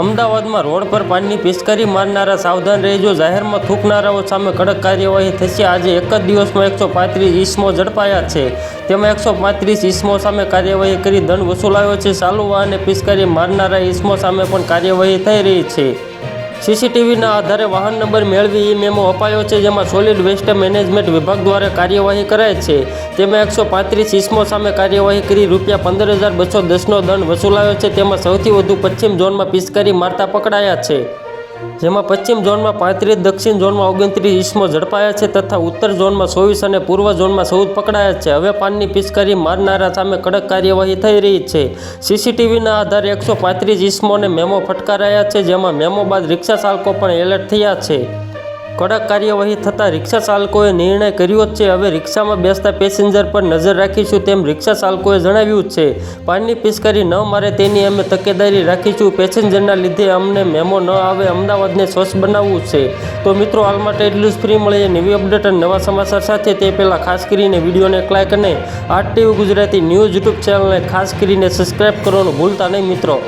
અમદાવાદમાં રોડ પર પાણીની પિચકારી મારનારા સાવધાન રહેજો. જાહેરમાં થૂંકનારાઓ સામે કડક કાર્યવાહી થશે. આજે એક જ દિવસમાં એકસો પાંત્રીસ ઈસમો ઝડપાયા છે. તેમાં એકસો પાંત્રીસ ઈસમો સામે કાર્યવાહી કરી દંડ વસૂલાયો છે. ચાલુ વાહને પિચકારી મારનારા ઈસમો સામે પણ કાર્યવાહી થઈ રહી છે. સીસીટીવીના આધારે વાહન નંબર મેળવી ઈ મેમો અપાયો છે, જેમાં સોલિડ વેસ્ટ મેનેજમેન્ટ વિભાગ દ્વારા કાર્યવાહી કરાય છે. તેમાં એકસો પાંત્રીસ ઇસમો સામે કાર્યવાહી કરી રૂપિયા પંદર હજાર બસો દસનો દંડ વસૂલાયો છે. તેમાં સૌથી વધુ પશ્ચિમ ઝોનમાં પિચકારી મારતા પકડાયા છે. જેમાં પશ્ચિમ ઝોનમાં પાંત્રીસ, દક્ષિણ ઝોનમાં ઓગણત્રીસ ઇસમો ઝડપાયા છે તથા ઉત્તર ઝોનમાં ચોવીસ અને પૂર્વ ઝોનમાં ચૌદ પકડાયા છે. હવે પાનની પિચકારી મારનારા સામે કડક કાર્યવાહી થઈ રહી છે. સીસીટીવીના આધારે એકસો પાંત્રીસ ઇસમોને મેમો ફટકારાયા છે, જેમાં મેમો બાદ રિક્ષા ચાલકો પણ એલર્ટ થયા છે. કડક કાર્યવાહી થતાં રિક્ષા ચાલકોએ નિર્ણય કર્યો જ છે. હવે રિક્ષામાં બેસતા પેસેન્જર પર નજર રાખીશું તેમ રિક્ષા ચાલકોએ જણાવ્યું છે. પાણીની પિચકારી ન મારે તેની અમે તકેદારી રાખીશું. પેસેન્જરના લીધે અમને મેમો ન આવે, અમદાવાદને સ્વચ્છ બનાવવું છે. તો મિત્રો, હાલ માટે એટલું જ. ફ્રી મળીએ નવી અપડેટ અને નવા સમાચાર સાથે. તે પહેલાં ખાસ કરીને વિડીયોને લાઇક અને R TV Gujarati news YouTube ચેનલને ખાસ કરીને સબસ્ક્રાઈબ કરવાનું ભૂલતા નહીં મિત્રો.